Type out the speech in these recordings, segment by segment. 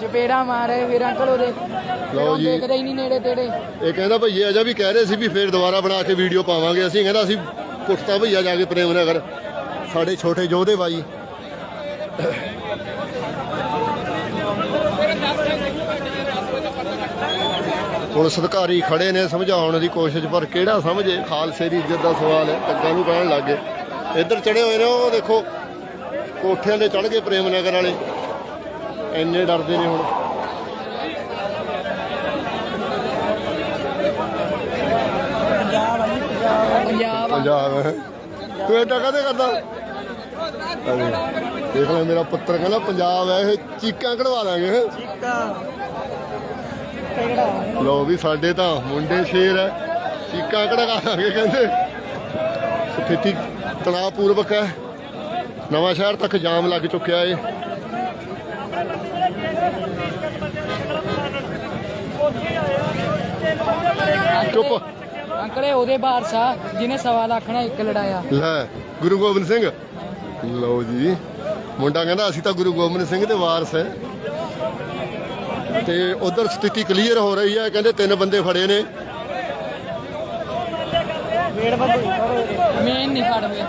ਚਪੇੜਾ ਮਾਰੇ ਫਿਰ ਅੰਕਲ ਉਹਦੇ। ਲਓ ਜੀ। ਦੇਖਦੇ ਹੀ ਨਹੀਂ ਨੇੜੇ ਤੇੜੇ। ਇਹ ਕਹਿੰਦਾ ਭਈਏ ਅਜਾ ਵੀ ਕਹਿ ਰਹੇ ਸੀ ਵੀ ਫੇਰ ਦੁਬਾਰਾ ਬਣਾ ਕੇ ਵੀਡੀਓ ਪਾਵਾਂਗੇ ਅਸੀਂ। ਕਹਿੰਦਾ ਅਸੀਂ ਕੁੱਟਤਾ ਭਈਆ ਜਾ ਕੇ ਪ੍ਰੇਮ ਨਗਰ ਸਾਡੇ ਛੋਟੇ ਯੋਧੇ ਬਾਈ। ਪੁਲਿਸ ਅਧਿਕਾਰੀ ਖੜੇ ਨੇ ਸਮਝਾਉਣ ਦੀ ਕੋਸ਼ਿਸ਼ ਪਰ ਕਿਹੜਾ ਸਮਝੇ? ਖਾਲਸੇ ਦੀ ਇੱਜ਼ਤ ਦਾ ਸਵਾਲ ਹੈ ਟੱਗਾਂ ਨੂੰ ਕਹਿਣ ਲੱਗੇ ਇੱਧਰ ਚੜੇ ਹੋਏ ਨੇ ਉਹ ਦੇਖੋ ਕੋਠਿਆਂ ਦੇ ਚੜ ਗਏ ਪ੍ਰੇਮ ਨਗਰ ਵਾਲੇ। ਇੰਨੇ ਡਰਦੇ ਨੇ ਹੁਣ। ਪੰਜਾਬ। ਪੰਜਾਬ। ਹੈ ਤੂੰ ਕਦੇ ਕਰਦਾ? ਦੇਖ ਲੈ ਮੇਰਾ ਪੁੱਤਰ ਕਹਿੰਦਾ ਪੰਜਾਬ ਹੈ ਇਹ ਚੀਕਾਂ ਕਢਵਾ ਦਾਂਗੇ। ਲੋ ਵੀ ਸਾਡੇ ਤਾਂ ਮੁੰਡੇ ਸ਼ੇਰ ਹੈ ਚੀਕਾਂ ਕਢਵਾ ਦਾਂਗੇ ਕਹਿੰਦੇ। ਸਥਿਤੀ ਤਣਾਅ ਪੂਰਵਕ ਹੈ। ਨਵਾਂ ਸ਼ਹਿਰ ਤੱਕ ਜਾਮ ਲੱਗ ਚੁੱਕਿਆ ਏ। ਚੁੱਪ। ਇਹ ਉਹਦੇ ਆ ਜਿਹਨੇ ਸਵਾ ਲੱਖ ਨਾਲ ਇੱਕ ਲੜਾਇਆ। ਲੈ ਗੁਰੂ ਗੋਬਿੰਦ ਸਿੰਘ। ਲਓ ਜੀ। ਮੁੰਡਾ ਕਹਿੰਦਾ ਅਸੀਂ ਤਾਂ ਗੁਰੂ ਗੋਬਿੰਦ ਸਿੰਘ ਦੇ ਵਾਰਸ ਹੈ ਤੇ ਉਧਰ ਸਥਿਤੀ ਕਲੀਅਰ ਹੋ ਰਹੀ ਹੈ ਕਹਿੰਦੇ ਤਿੰਨ ਬੰਦੇ ਫੜੇ ਨੇ। ਮੇਨ ਨਹੀਂ ਫੜ ਹੋਇਆ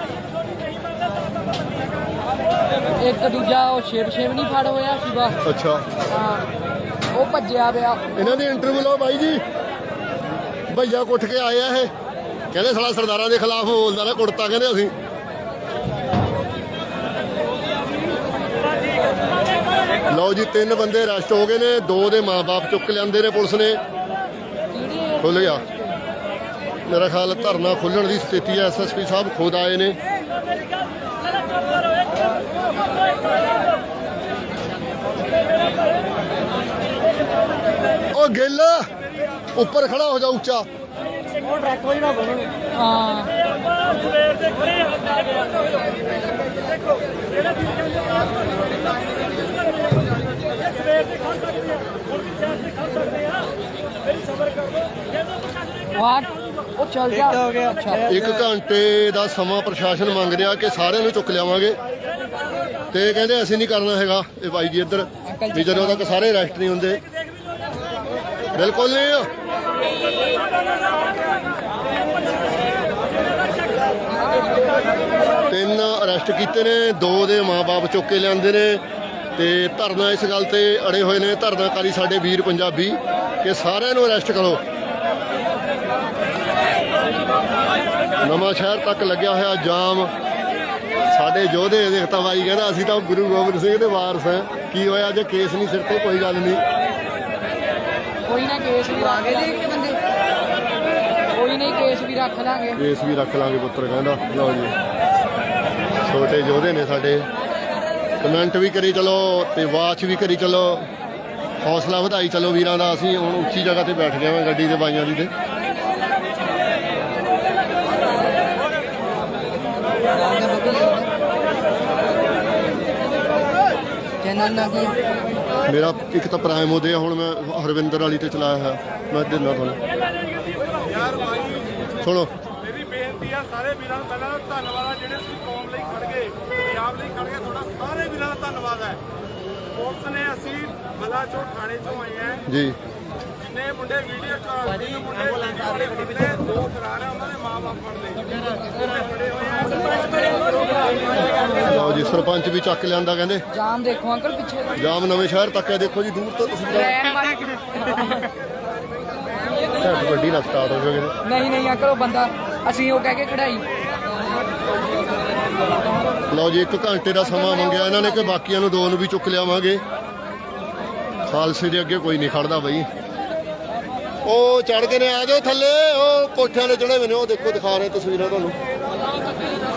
ਇੱਕ ਦੂਜਾ ਉਹ ਸ਼ੇਪ ਸ਼ੇਪ ਨਹੀਂ ਫੜ ਹੋਇਆ ਸੀਗਾ। ਅੱਛਾ। ਹਾਂ। ਉਹ ਭੱਜਿਆ ਪਿਆ। ਇਹਨਾਂ ਦੀ ਇੰਟਰਵਿਊ ਲਓ ਬਾਈ ਜੀ। ਭਈਆ ਕੁੱਟ ਕੇ ਆਏ ਆ ਇਹ। ਕਹਿੰਦੇ ਸਾਲਾ ਸਰਦਾਰਾਂ ਦੇ ਖਿਲਾਫ ਬੋਲਦਾ ਨਾ, ਕੁੜਤਾ ਕਹਿੰਦੇ ਅਸੀਂ। ਲਓ ਜੀ, ਤਿੰਨ ਬੰਦੇ ਅਰੈਸਟ ਹੋ ਗਏ ਨੇ, ਦੋ ਦੇ ਮਾਪੇ ਚੁੱਕ ਲਿਆਂਦੇ ਨੇ ਪੁਲਿਸ ਨੇ। ਖੁੱਲ ਗਿਆ। ਮੇਰਾ ਖਿਆਲ ਧਰਨਾ ਖੁੱਲਣ ਦੀ ਸਥਿਤੀ ਹੈ ਐਸਐਸਪੀ ਸਾਹਿਬ ਖੁਦ ਆਏ ਨੇ। ਉਹ ਗਿੱਲ! ਉੱਪਰ ਖੜਾ ਹੋ ਜਾ ਉੱਚਾ। ਹਾਂ ਵਾਟ ਉਹ ਚੱਲ ਗਿਆ। ਅੱਛਾ। ਇੱਕ ਘੰਟੇ ਦਾ ਸਮਾਂ ਪ੍ਰਸ਼ਾਸਨ ਮੰਗ ਰਿਹਾ ਕਿ ਸਾਰਿਆਂ ਨੂੰ ਚੁੱਕ ਲਿਆਵਾਂਗੇ। ਤੇ ਕਹਿੰਦੇ ਅਸੀਂ ਨਹੀਂ ਕਰਨਾ ਹੈਗਾ ਇਹ ਬਾਈ ਜੀ ਇੱਧਰ ਵੀ ਜਦੋਂ ਤੱਕ ਸਾਰੇ ਅਰੈਸਟ ਨਹੀਂ ਹੁੰਦੇ। ਬਿਲਕੁਲ ਨਹੀਂ। ਤਿੰਨ ਅਰੈਸਟ ਕੀਤੇ ਨੇ, ਦੋ ਦੇ ਮਾਪੇ ਚੁੱਕ ਕੇ ਲਿਆਂਦੇ ਨੇ ਤੇ ਧਰਨਾ ਇਸ ਗੱਲ ਤੇ ਅੜੇ ਹੋਏ ਨੇ, ਧਰਨਾਕਾਰੀ ਸਾਡੇ ਵੀਰ ਪੰਜਾਬੀ ਕਿ ਸਾਰਿਆਂ ਨੂੰ ਅਰੈਸਟ ਕਰੋ। ਨਵਾਂ ਸ਼ਹਿਰ ਤੱਕ ਲੱਗਿਆ ਹੋਇਆ ਜਾਮ। ਸਾਡੇ ਯੋਧੇ ਦੇਖਤਾ ਬਾਈ ਕਹਿੰਦਾ, ਅਸੀਂ ਤਾਂ ਗੁਰੂ ਗੋਬਿੰਦ ਸਿੰਘ ਦੇ ਵਾਰਸ ਹਾਂ। ਕੀ ਹੋਇਆ? ਜੇ ਕੇਸ ਨਹੀਂ ਸਿਰ ਤੇ ਕੋਈ ਗੱਲ ਨਹੀਂ ਨਾ ਕੇਸ ਵੀ ਰੱਖ ਲਾਂਗੇ ਬੰਦੇ। ਕੋਈ ਨਹੀਂ ਕੇਸ ਵੀ ਰੱਖ ਲਾਂਗੇ। ਕੇਸ ਵੀ ਰੱਖ ਲਾਂਗੇ ਪੁੱਤਰ ਕਹਿੰਦਾ। ਲਓ ਜੀ। ਛੋਟੇ ਯੋਧੇ ਨੇ ਸਾਡੇ। ਕਮੈਂਟ ਵੀ ਕਰੀ ਚਲੋ ਤੇ ਵਾਚ ਵੀ ਕਰੀ ਚਲੋ। ਹੌਸਲਾ ਵਧਾਈ ਚਲੋ ਵੀਰਾਂ ਦਾ। ਅਸੀਂ ਹੁਣ ਉੱਚੀ ਜਗ੍ਹਾ ਤੇ ਬੈਠ ਗਏ ਹਾਂ ਗੱਡੀ ਦੇ ਬਾਈਆਂ ਦੀ ਤੇ। ਚੈਨਲ ਨਾ ਕੀ ਮੇਰਾ ਇੱਕ ਤਾਂ ਪ੍ਰਾਈਮ ਉਹਦੇ ਹੁਣ ਮੈਂ ਹਰਵਿੰਦਰ ਵਾਲੀ ਤੇ ਚਲਾਇਆ ਹੈ ਮੈਂ ਦਿੰਦਾ ਤੁਹਾਨੂੰ। ਸੁਣੋ। ਮੇਰੀ ਬੇਨਤੀ ਆ ਸਾਰੇ ਵੀਰਾਂ ਨੂੰ ਪਹਿਲਾਂ ਤਾਂ ਧੰਨਵਾਦ ਆ ਜਿਹੜੇ ਤੁਸੀਂ ਕੌਮ ਲਈ ਖੜ ਗਏ ਪੰਜਾਬ ਲਈ ਖੜ ਗਏ ਤੁਹਾਡਾ ਸਾਰੇ ਵੀਰਾਂ ਦਾ ਧੰਨਵਾਦ ਹੈ। ਪੁਲਿਸ ਨੇ ਅਸੀਂ ਮਲਾ ਚੋਂ ਥਾਣੇ ਚੋਂ ਆਏ ਆ ਜੀ। ਜਿੰਨੇ ਮੁੰਡੇ ਵੀਡੀਓ ਚ ਤਿੰਨ ਮੁੰਡੇ ਵੀਡੀਓ ਵਾਲੇ ਫੜਦੇ ਦੋ ਫਰਾਰ ਆ ਉਹਨਾਂ ਦੇ ਮਾਂ-ਬਾਪ ਫੜਦੇ ਫੜੇ ਹੋਏ ਆ ਲਓ ਜੀ ਸਰਪੰਚ ਵੀ ਚੱਕ ਲਿਆਂਦਾ ਕਹਿੰਦੇ ਜਾਮ ਦੇਖੋ ਅੰਕਲ ਪਿੱਛੇ। ਜਾਮ ਨਵੇਂ ਸ਼ਹਿਰ ਤੱਕ ਹੈ ਦੇਖੋ ਜੀ ਦੂਰ ਤੋਂ ਤੁਸੀਂ ਗੱਡੀ ਨਾ ਸਟਾਰਟ ਹੋ ਜਾਵੇ ਨਹੀਂ ਨਹੀਂ ਅੰਕਲ ਉਹ ਬੰਦਾ ਅਸੀਂ ਉਹ ਕਹਿ ਕੇ ਖੜਾਈ ਲਓ ਜੀ 1 ਘੰਟੇ ਦਾ ਸਮਾਂ ਮੰਗਿਆ ਇਹਨਾਂ ਨੇ ਕਿ ਬਾਕੀਆਂ ਨੂੰ ਦੋ ਨੂੰ ਵੀ ਚੁੱਕ ਲਿਆਵਾਂਗੇ ਖਾਲਸੇ ਦੇ ਅੱਗੇ ਕੋਈ ਨਹੀਂ ਖੜਦਾ ਬਈ ਉਹ ਚੜ ਕੇ ਨੇ, ਆ ਜਾਓ ਥੱਲੇ, ਉਹ ਕੋਠਿਆਂ ਤੇ ਚੜੇ ਹੋਏ ਨੇ, ਉਹ ਦੇਖੋ, ਦਿਖਾ ਰਹੇ ਤਸਵੀਰਾਂ ਤੁਹਾਨੂੰ।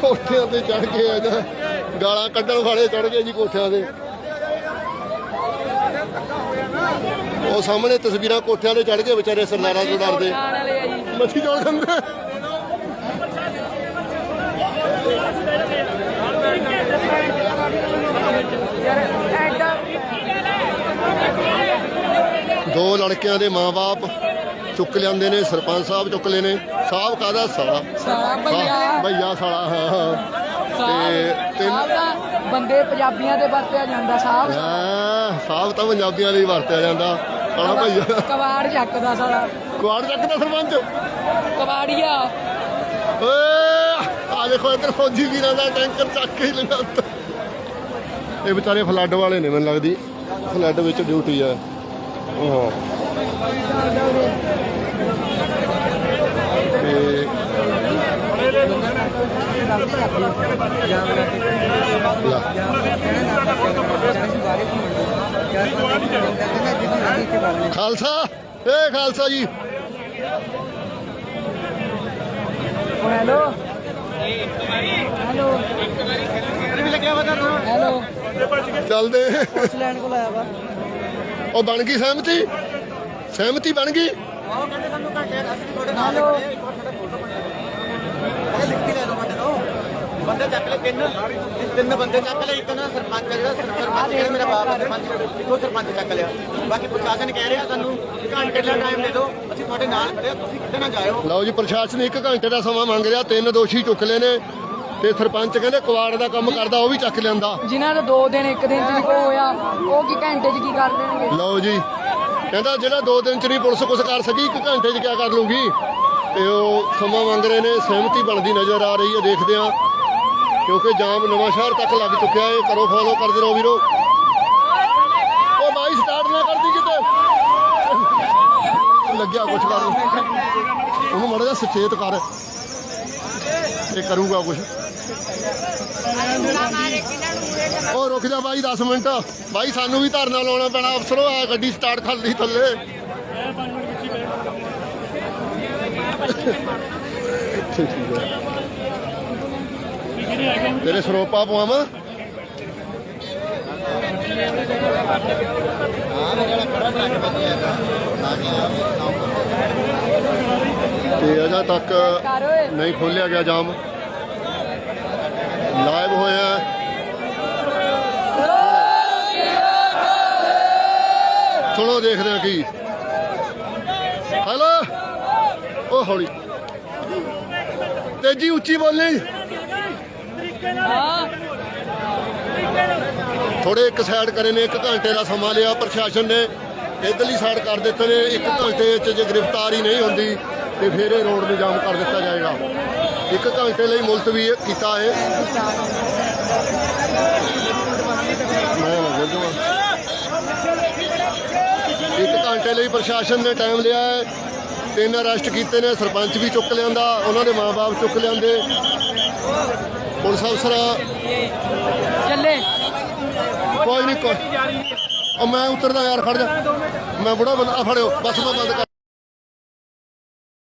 ਕੋਠਿਆਂ ਤੇ ਚੜ ਕੇ ਆ ਜਾ, ਗਾਲਾਂ ਕੱਢਣ ਵਾਲੇ ਚੜ ਗਏ ਜੀ ਕੋਠਿਆਂ ਤੇ ਉਹ ਸਾਹਮਣੇ ਤਸਵੀਰਾਂ ਕੋਠਿਆਂ ਤੇ ਚੜ ਕੇ ਵਿਚਾਰੇ ਸਰਦਾਰਾਂ ਤੋਂ ਡਰਦੇ। ਮੱਛੀ ਚੜ ਜਾਂਦੇ ਦੋ ਲੜਕਿਆਂ ਦੇ ਮਾਪੇ ਚੁੱਕ ਲਿਆਂਦੇ ਨੇ ਸਰਪੰਚ ਸਾਹਿਬ ਚੁੱਕ ਲਏ ਨੇ। ਸਾਹਿਬ ਕਾਦਾ ਸਾਲਾ? ਭਈਆ। ਸਾਲਾ ਹਾਂ ਹਾਂ। ਤੇ ਤਿੰਨ ਸਾਹਿਬ ਬੰਦੇ ਪੰਜਾਬੀਆਂ ਦੇ ਵਰਤਿਆ ਜਾਂਦਾ ਸਾਹਿਬ ਆ ਸਾਬ ਤਾਂ ਪੰਜਾਬੀਆਂ ਲਈ ਵਰਤਿਆ ਜਾਂਦਾ। ਸਾਲਾ ਭਈਆ। ਕਵਾੜ ਚੱਕਦਾ ਸਾਲਾ। ਕੁਆੜ ਚੱਕਦਾ ਸਰਪੰਚ? ਕਵਾੜੀਆ। ਓਏ ਆ ਦੇਖੋ ਇੱਧਰ ਫੌਜੀ ਵੀਰਾਂ ਦਾ ਟੈਂਕਰ ਚੱਕ ਕੇ ਹੀ ਉੱਤੇ ਇਹ ਵਿਚਾਰੇ ਫਲੱਡ ਵਾਲੇ ਨੇ ਮੈਨੂੰ ਲੱਗਦੀ। ਫਲੱਡ ਵਿੱਚ ਡਿਊਟੀ ਆ। ਹਾਂ ਖਾਲਸਾ ਏ Khalsa ji. Hello. Hello. Hello. ਚੱਲਦੇ। ਲੈਣ ਕੋਲ ਆਇਆ ਵਾ। ਉਹ ਬਣ ਗਈ ਸਹਿਮਤੀ। ਸਹਿਮਤੀ ਬਣ ਗਈ। ਬੰਦੇ ਚੱਕ ਲੈ ਤਿੰਨ। ਤਿੰਨ ਬੰਦੇ ਚੱਕ ਲੈ ਇੱਕ ਨਾ ਸਰਪੰਚ ਜਿਹੜਾ ਸਰ- ਸਰਪੰਚ ਜਿਹੜਾ ਮੇਰਾ ਬਾਪ ਸਰਪੰਚ। ਇੱਕੋ ਸਰਪੰਚ ਚੱਕ ਲਿਆ। ਬਾਕੀ ਪ੍ਰਸ਼ਾਸਨ ਕਹਿ ਰਿਹਾ ਸਾਨੂੰ ਕਿ ਘੰਟੇ ਦਾ ਟਾਈਮ ਦੇ ਦਿਓ ਅਸੀਂ ਤੁਹਾਡੇ ਨਾਲ ਖੜੇ ਹਾਂ, ਤੁਸੀਂ ਕਿਤੇ ਨਾ ਜਾਇਓ। ਲਓ ਜੀ ਪ੍ਰਸ਼ਾਸਨ ਇੱਕ ਘੰਟੇ ਦਾ ਸਮਾਂ ਮੰਗ ਰਿਹਾ ਤਿੰਨ ਦੋਸ਼ੀ ਚੁੱਕ ਲਏ ਨੇ। ਤੇ ਸਰਪੰਚ ਕਹਿੰਦੇ ਕੁਆੜ ਦਾ ਕੰਮ ਕਰਦਾ ਉਹ ਵੀ ਚੱਕ ਲਿਆਂਦਾ। ਜਿਨ੍ਹਾਂ ਦਾ 2 ਦਿਨ 1 ਦਿਨ ਚ ਕੋ ਹੋਇਆ ਉਹ ਕੀ ਘੰਟੇ ਚ ਕੀ ਕਰ ਦੇਣਗੇ? ਲਓ ਜੀ ਕਹਿੰਦਾ ਜਿਹੜਾ ਦੋ ਦਿਨ ਚ ਨਹੀਂ ਪੁਲਿਸ ਕੁਝ ਕਰ ਸਕੀ ਇੱਕ ਘੰਟੇ ਚ ਕੀ ਕਰ ਲੂਗੀ ਤੇ ਉਹ ਸਮਾਂ ਮੰਗ ਰਹੇ ਨੇ ਸਹਿਮਤੀ ਬਣਦੀ ਨਜ਼ਰ ਆ ਰਹੀ ਹੈ ਦੇਖਦੇ ਆ ਕਿਉਂਕਿ ਜਾਮ ਨਵਾਂ ਸ਼ਹਿਰ ਤੱਕ ਲੱਗ ਚੁੱਕਿਆ ਹੈ ਕਰੋ ਫੋਲੋ ਕਰਦੇ ਰਹੋ ਵੀਰੋ। ਉਹ ਬਾਈ ਸਟਾਰਟ ਨਾ ਕਰਦੀ ਕਿਤੇ। ਲੱਗਿਆ ਕੁਛ ਕਰ। ਉਹਨੂੰ ਮੜਾ ਜਾ ਸੁਚੇਤ ਕਰ। ਇਹ ਕਰੂਗਾ ਕੁਛ। ਉਹ ਰੁਕ ਜਾ ਬਾਈ 10 ਮਿੰਟ। ਬਾਈ, ਸਾਨੂੰ ਵੀ ਧਰਨਾ ਲਾਉਣਾ ਪੈਣਾ। ਅਫਸਰੋ ਆ ਗੱਡੀ ਸਟਾਰਟ ਕਰ ਥੱਲੇ। ਤੇਰੇ ਸਰੋਪਾ ਪਵਾਵਾਂ ਤੇ ਅਜਾ ਤੱਕ ਨਹੀਂ ਖੋਲਿਆ ਗਿਆ ਜਾਮ। ਲਾਈਵ ਹੋਇਆ ਸੁਣੋ, ਦੇਖਦੇ ਹਾਂ ਕੀ। ਹੈਲੋ? ਉਹ ਹੌਲੀ। ਤੇਜੀ ਉੱਚੀ ਬੋਲੀ। ਥੋੜੇ ਇੱਕ ਸਾਈਡ ਕਰੇ ਨੇ, ਇੱਕ ਘੰਟੇ ਦਾ ਸਮਾਂ ਲਿਆ ਪ੍ਰਸ਼ਾਸਨ ਨੇ। ਇਧਰਲੀ ਸਾਈਡ ਕਰ ਦਿੱਤੇ ਨੇ, ਇੱਕ ਘੰਟੇ 'ਚ ਜੇ ਗ੍ਰਿਫਤਾਰੀ ਨਹੀਂ ਹੁੰਦੀ ਤੇ ਫਿਰ ਇਹ ਰੋਡ ਨੂੰ ਜਾਮ ਕਰ ਦਿੱਤਾ ਜਾਏਗਾ। ਇੱਕ ਘੰਟੇ ਲਈ ਮੁਲਤਵੀ ਕੀਤਾ ਹੈ। ਇੱਕ ਘੰਟੇ ਲਈ ਪ੍ਰਸ਼ਾਸਨ ਨੇ ਟਾਈਮ ਲਿਆ ਹੈ। ਤਿੰਨ ਅਰੈਸਟ ਕੀਤੇ ਨੇ ਸਰਪੰਚ ਵੀ ਚੁੱਕ ਲਿਆਂਦਾ ਉਹਨਾਂ ਦੇ ਮਾਪੇ ਚੁੱਕ ਲਿਆਂਦੇ। ਪੁਲਿਸ ਅਫਸਰ ਚੱਲੇ। ਕੋਈ ਨਹੀਂ ਕੋਈ ਉਹ ਮੈਂ ਉਤਰਦਾ ਯਾਰ ਖੜ ਜਾ। ਮੈਂ ਬੁੜਾ ਬੰਦਾ ਫੜਿਓ ਬਸ ਮੈਂ ਬੰਦ ਕਰ।